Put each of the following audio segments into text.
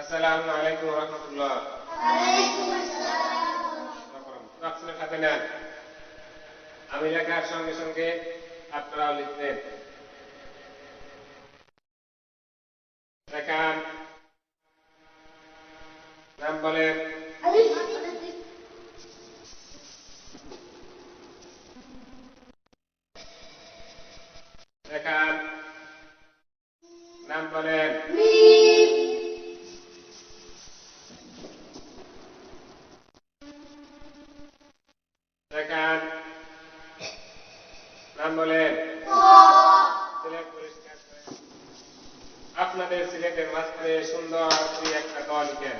আসসালামু আলাইকুম রহমতুল্লাহ আপনার সাথে নেন আমি লেখার সঙ্গে সঙ্গে আপনারাও লিখতেন লেখান নাম বলেন। লেখান নাম বলেন। সিলেট আপনাদের সিলেটের মাঝখানে সুন্দর দুই একটা ক লিখেন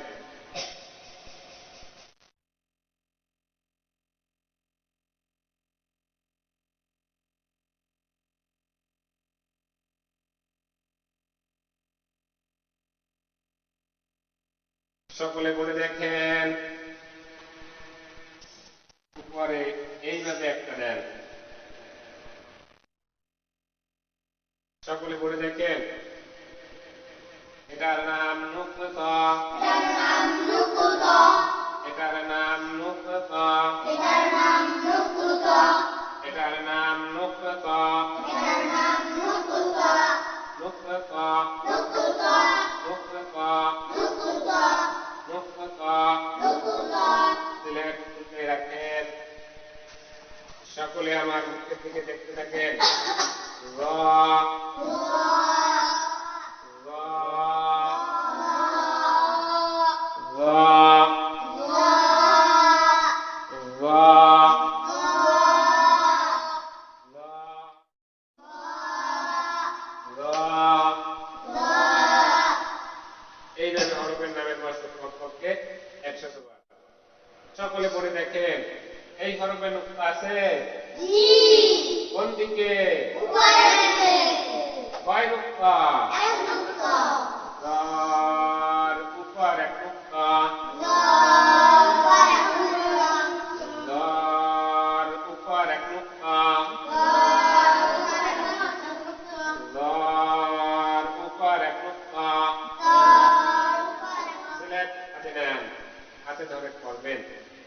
সকলে বলে দেখেন। উপরে এইভাবে একটা দেন সকলে পড়ে দেখেন এটার নাম নুকত এটার নাম নুকত এটার নাম নুকত নুকত নুকত নুকত সিলেট সকলে আমার মুখের দিকে দেখতে থাকেন। র। বার। সকলে পড়ে দেখেন এই হরফের নুক্তা আছে? কোন দিকে? কয় নুক্তা? এক নুক্তা। তার উপর এক নুক্তা। তার উপর এক নুক্তা। ধরে উপর এক নুক্তা। উপর নুক্তা। এইভাবে নুক্তা।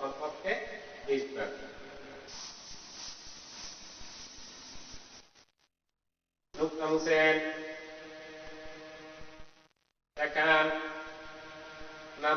Gracias. সম্পর্কে লিখবেন নুক্তা মুছেন দেখান নাম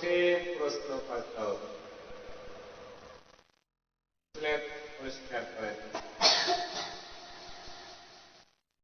কঠিন প্রশ্ন করতে হবে সিলেট পরিষ্কার করেন